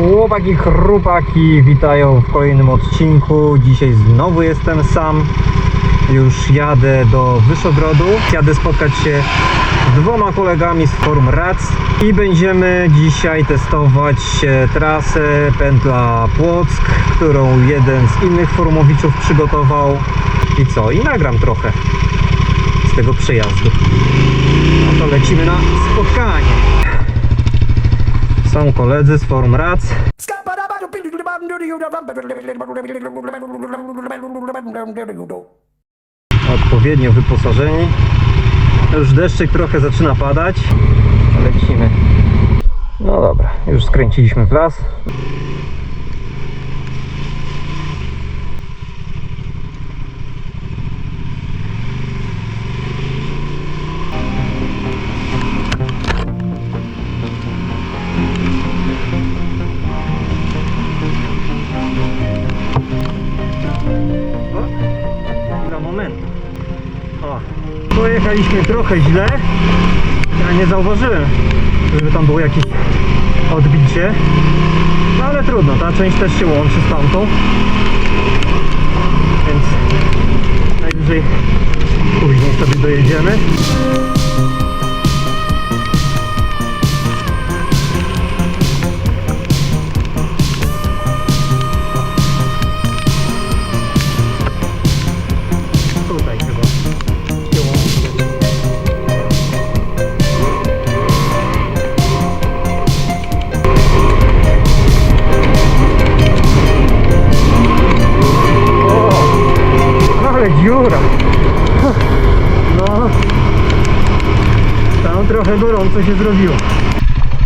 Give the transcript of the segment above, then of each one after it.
Chłopaki, chrupaki, witają w kolejnym odcinku. Dzisiaj znowu jestem sam. Już jadę do Wyszogrodu. Jadę spotkać się z dwoma kolegami z Forum Rac i będziemy dzisiaj testować trasę pętla Płock, którą jeden z innych forumowiczów przygotował. I co? I nagram trochę z tego przejazdu. No to lecimy na spotkanie. Są koledzy z Forum Rac. odpowiednio wyposażeni. Już deszczyk trochę zaczyna padać. Lecimy. No dobra, już skręciliśmy w las. Pojechaliśmy trochę źle. Ja nie zauważyłem, żeby tam było jakieś odbicie. No ale trudno, ta część też się łączy z tamtą. Więc najwyżej później sobie dojedziemy.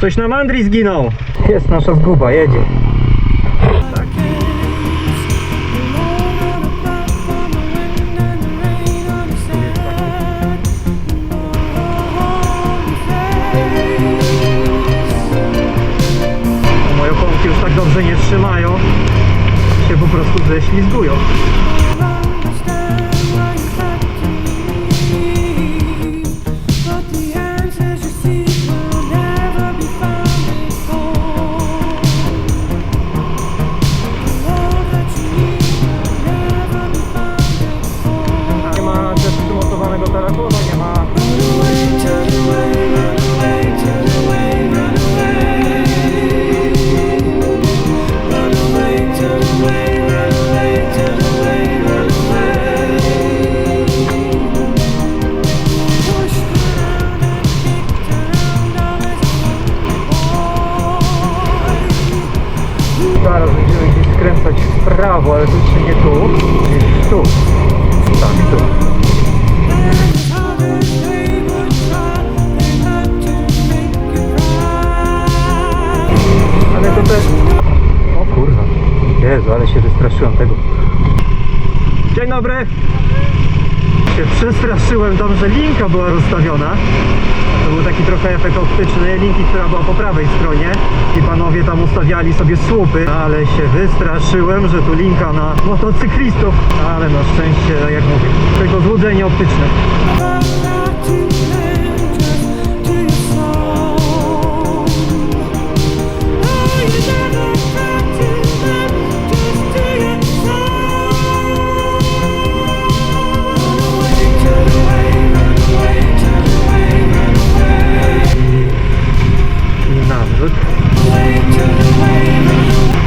Coś na mandri zginął. Jest nasza zguba, jedzie. Moje oponki już tak dobrze nie trzymają. Się po prostu ześlizgują. Prawo, ale to czy nie tu, gdzieś tu. Tak, tu. Ale to też... O kurwa. Jezu, ale się wystraszyłem tego. Dzień dobry. Się przestraszyłem że linka była rozstawiona. To był taki trochę efekt optyczny linki, która była po prawej stronie i panowie tam ustawiali sobie słupy, ale się wystraszyłem, że tu linka na motocyklistów, ale na szczęście, jak mówię, tylko złudzenie optyczne.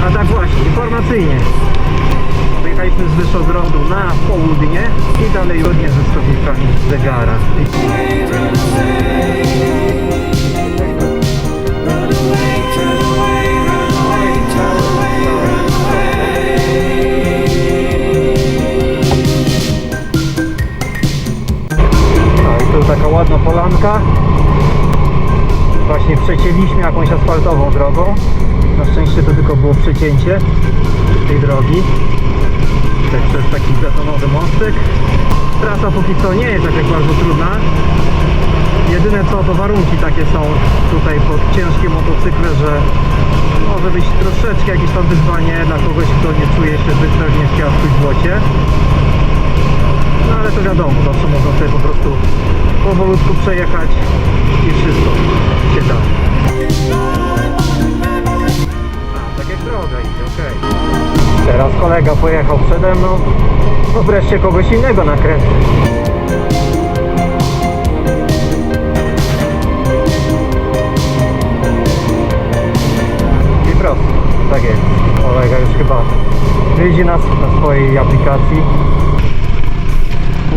A tak właśnie, informacyjnie. Wyjechaliśmy z Wyszogrodu na południe i dalej zgodnie ze wskazówkami zegara. No i tu taka ładna polanka. Właśnie przecięliśmy jakąś asfaltową drogą. Na szczęście to tylko było przecięcie tej drogi. Tak przez taki betonowy mostek. Trasa póki co nie jest jakaś bardzo trudna. Jedyne co to warunki takie są tutaj pod ciężkie motocykle, że może być troszeczkę jakieś tam wyzwanie dla kogoś, kto nie czuje się zbyt pewnie w piasku i no ale to wiadomo, zawsze można sobie po prostu powolutku przejechać i wszystko się da. A, tak droga idzie, okej. Teraz kolega pojechał przede mną, no wreszcie kogoś innego nakręcę. I prosto, tak jest. Kolega już chyba widzi nas na swojej aplikacji.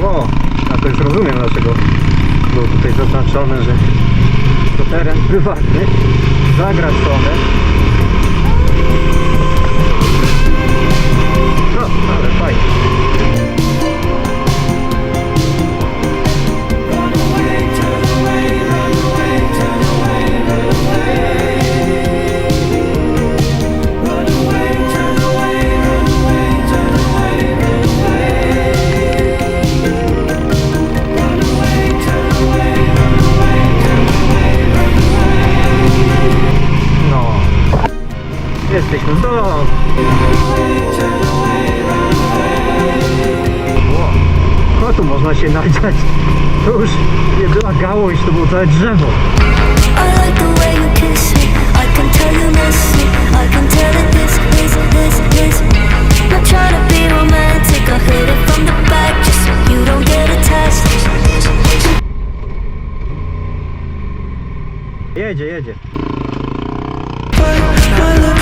Ło, a to już rozumiem dlaczego było tutaj zaznaczone, że to teren prywatny, zagradzony. No, ale fajnie. Jesteśmy w domu. Ło. No tu można się nadziać. To już nie była gałąź, to było całe drzewo. I like the way you kiss me. I can tell you miss me. I can tell that this, this, this, this. Not trying to be romantic. I hit it from the back just so you don't get attached. Jedzie, jedzie. lip,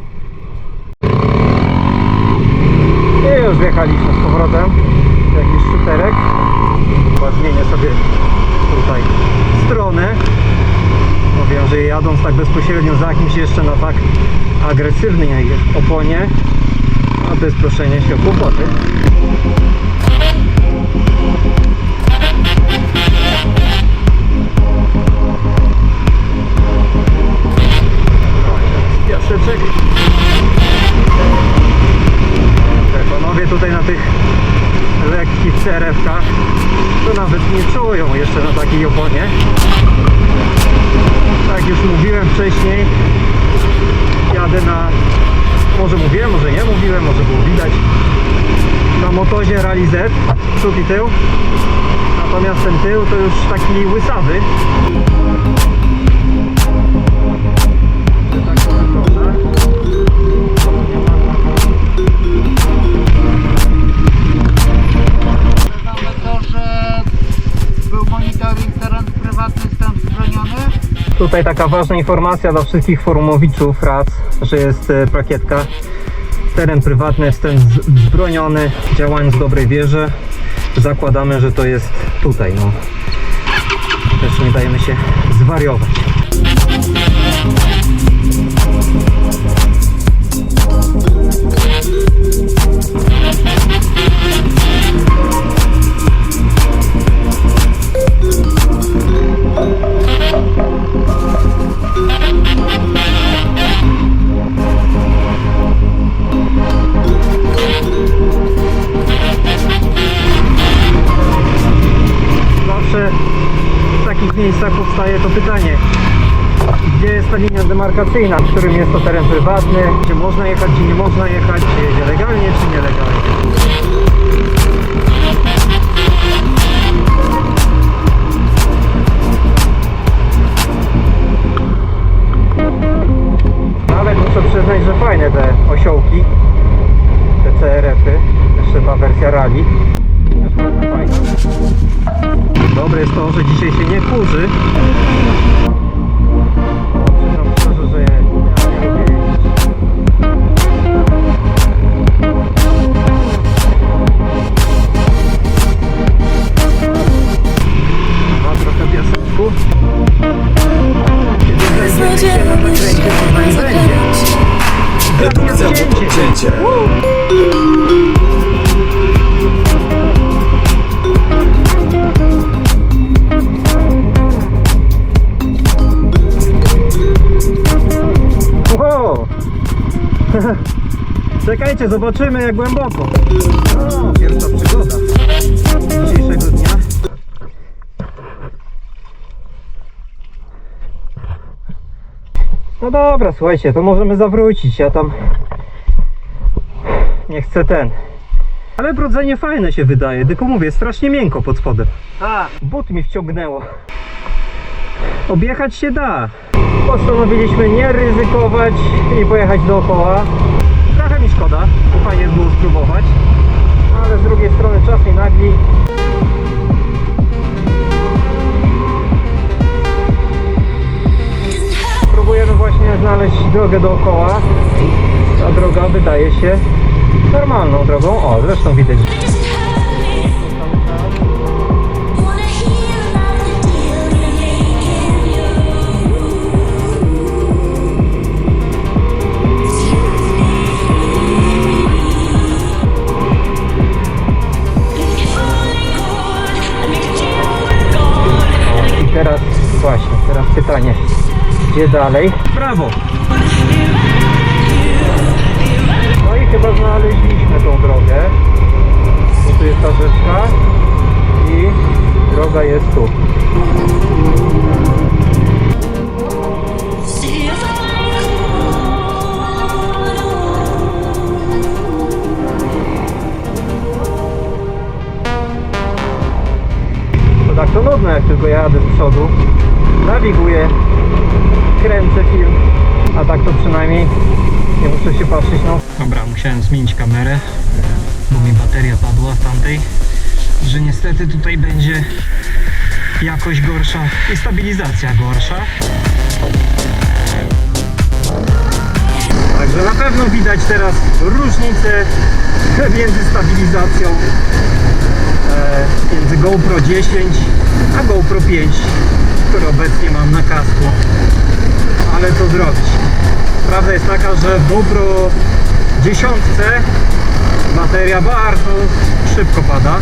jeszcze na tak agresywnej oponie, a to jest proszenie się o kłopoty. Piaseczek. Te Panowie tutaj na tych lekkich CRF-kach to nawet nie czują jeszcze na takiej oponie. Tak już mówiłem wcześniej, jadę na, może mówiłem, może nie mówiłem, może było widać, na motozie Rally Z, przód i tył. Natomiast ten tył to już taki łysawy. Tutaj taka ważna informacja dla wszystkich forumowiczów rad, że jest e, plakietka teren prywatny, wstęp z- wzbroniony, działając w dobrej wierze. Zakładamy, że to jest tutaj. No. Też nie dajemy się zwariować. Demarkacyjna, którym jest to teren prywatny, gdzie można jechać, gdzie nie można jechać, czy jedzie legalnie, czy nielegalnie. Zobaczymy jak głęboko. O, pierwsza przygoda dzisiejszego dnia. No dobra, słuchajcie, to możemy zawrócić. Ja tam nie chcę ten. Ale brudzenie fajne się wydaje, tylko mówię, strasznie miękko pod spodem. A, but mi wciągnęło. Objechać się da. Postanowiliśmy nie ryzykować i pojechać dookoła. Szkoda, fajnie było spróbować. Ale z drugiej strony czas mi nagli. Próbujemy właśnie znaleźć drogę dookoła. Ta droga wydaje się normalną drogą. O, zresztą widać. Gdzie dalej? Prawo. No i chyba znaleźliśmy tą drogę. Bo tu jest ta rzeczka i droga jest tu. To tak to nudno, jak tylko jadę z przodu. Nawiguję, kręcę film, a tak to przynajmniej nie muszę się patrzeć no. Dobra, musiałem zmienić kamerę, bo mi bateria padła w tamtej, że niestety tutaj będzie jakość gorsza i stabilizacja gorsza. Także na pewno widać teraz różnicę między stabilizacją e, między GoPro 10 a GoPro 5, które obecnie mam na kasku. Ale co zrobić? Prawda jest taka, że w GoPro 10 bateria bardzo szybko pada.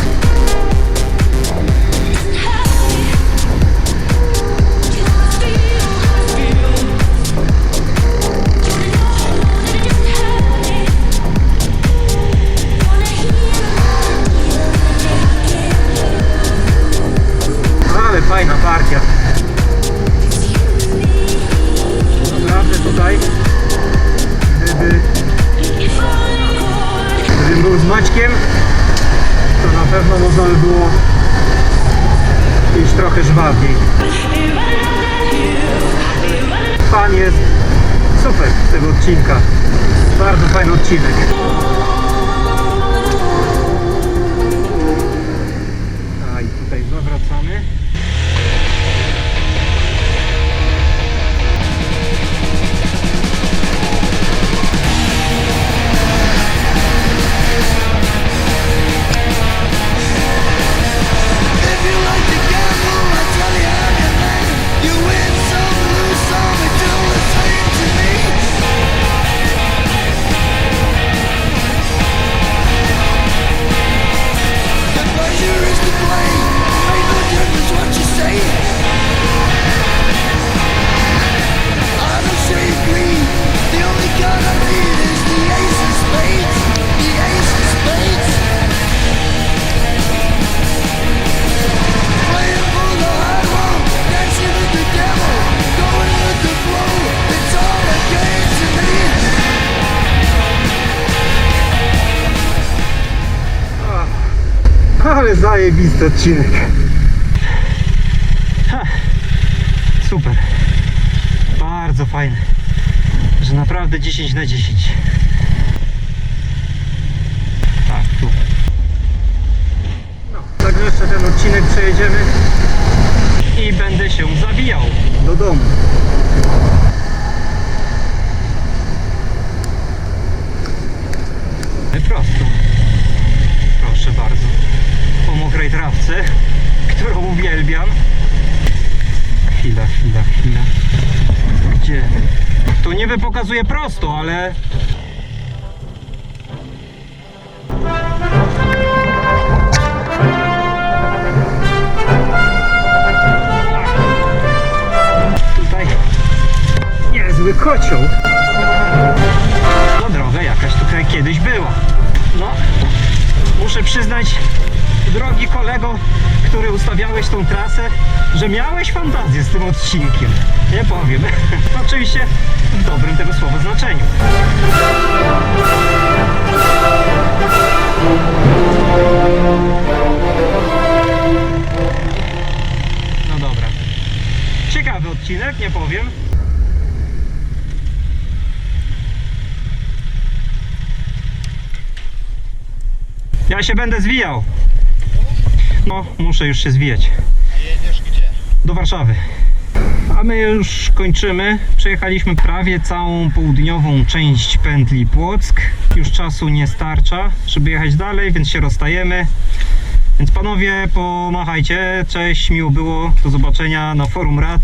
Ale zajebisty odcinek. Ha, super. Bardzo fajny. Że naprawdę 10 na 10. Tak, tu. No, także jeszcze ten odcinek przejedziemy i będę się zabijał do domu. Prosto. Proszę bardzo. Mokrej trawce, którą uwielbiam. Chwila, chwila, chwila. Gdzie? Tu niby pokazuje prosto, ale... Tutaj niezły kocioł. No droga jakaś tutaj kiedyś była. No, muszę przyznać, drogi kolego, który ustawiałeś tą trasę, że miałeś fantazję z tym odcinkiem. Nie powiem. Oczywiście w dobrym tego słowa znaczeniu. No dobra. Ciekawy odcinek, nie powiem. Ja się będę zwijał. No, muszę już się zwijać. Jedziesz gdzie? Do Warszawy. A my już kończymy. Przejechaliśmy prawie całą południową część pętli Płock. Już czasu nie starcza, żeby jechać dalej, więc się rozstajemy. Więc panowie, pomachajcie. Cześć, miło było. Do zobaczenia na forum rad.